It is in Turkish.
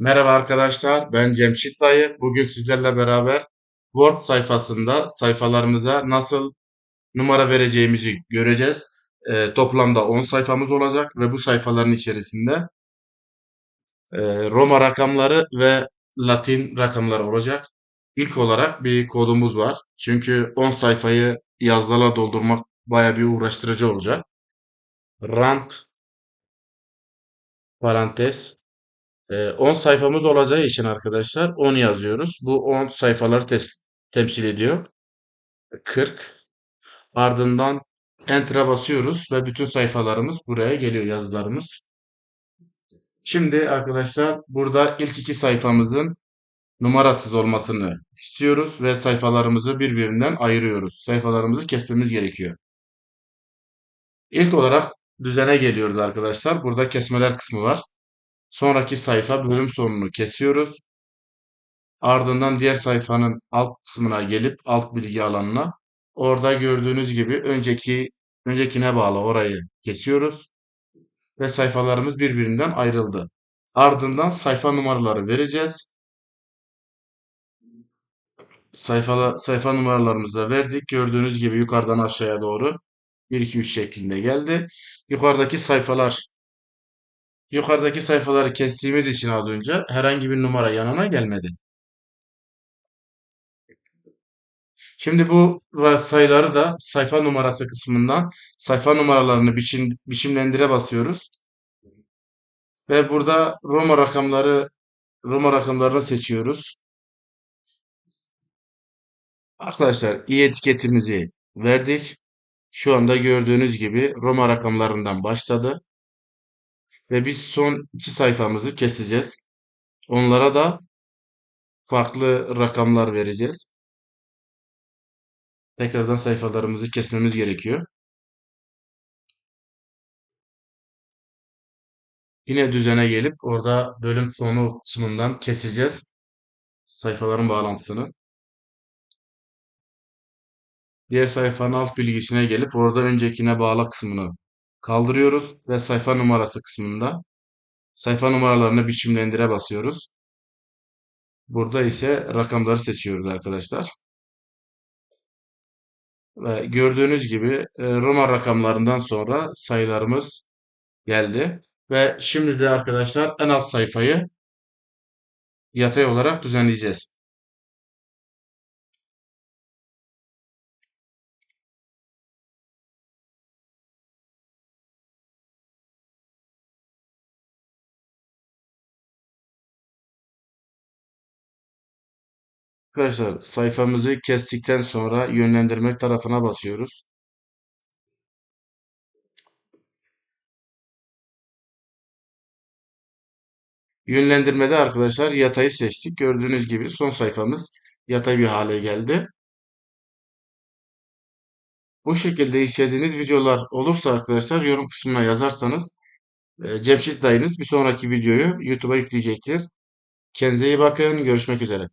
Merhaba arkadaşlar, ben Cemşit Dayı. Bugün sizlerle beraber Word sayfasında sayfalarımıza nasıl numara vereceğimizi göreceğiz. Ee, toplamda 10 sayfamız olacak ve bu sayfaların içerisinde e, Roma rakamları ve Latin rakamları olacak. İlk olarak bir kodumuz var. Çünkü 10 sayfayı yazılarla doldurmak baya bir uğraştırıcı olacak. Rand parantez Ee, 10 sayfamız olacağı için arkadaşlar 10 yazıyoruz. Bu 10 sayfaları tes- temsil ediyor. 40. Ardından Enter'a basıyoruz ve bütün sayfalarımız buraya geliyor yazılarımız. Şimdi arkadaşlar burada ilk iki sayfamızın numarasız olmasını istiyoruz ve sayfalarımızı birbirinden ayırıyoruz. Sayfalarımızı kesmemiz gerekiyor. İlk olarak düzene geliyoruz arkadaşlar. Burada kesmeler kısmı var. Sonraki sayfa bölüm sonunu kesiyoruz. Ardından diğer sayfanın alt kısmına gelip alt bilgi alanına orada gördüğünüz gibi önceki öncekine bağlı orayı kesiyoruz ve sayfalarımız birbirinden ayrıldı. Ardından sayfa numaraları vereceğiz. Sayfa, sayfa numaralarımızı da verdik. Gördüğünüz gibi yukarıdan aşağıya doğru 1 2 3 şeklinde geldi. Yukarıdaki sayfalar yukarıdaki sayfaları kestiğimiz için az önce herhangi bir numara yanına gelmedi. Şimdi bu sayıları da sayfa numarası kısmından sayfa numaralarını biçim, biçimlendire basıyoruz. Ve burada Roma rakamları Roma rakamlarını seçiyoruz. Arkadaşlar i etiketimizi verdik. Şu anda gördüğünüz gibi Roma rakamlarından başladı. Ve biz son iki sayfamızı keseceğiz. Onlara da farklı rakamlar vereceğiz. Tekrardan sayfalarımızı kesmemiz gerekiyor. Yine düzene gelip orada bölüm sonu kısmından keseceğiz sayfaların bağlantısını. Diğer sayfanın alt bilgisine gelip orada öncekine bağla kısmını kaldırıyoruz ve sayfa numarası kısmında sayfa numaralarını biçimlendire basıyoruz. Burada ise rakamları seçiyoruz arkadaşlar. Ve gördüğünüz gibi e, Roma rakamlarından sonra sayılarımız geldi. Ve şimdi de arkadaşlar en alt sayfayı yatay olarak düzenleyeceğiz. Arkadaşlar sayfamızı kestikten sonra yönlendirmek tarafına basıyoruz. Yönlendirmede arkadaşlar yatayı seçtik. Gördüğünüz gibi son sayfamız yatay bir hale geldi. Bu şekilde istediğiniz videolar olursa arkadaşlar yorum kısmına yazarsanız e, Cemşit dayınız bir sonraki videoyu YouTube'a yükleyecektir. Kendinize iyi bakın. Görüşmek üzere.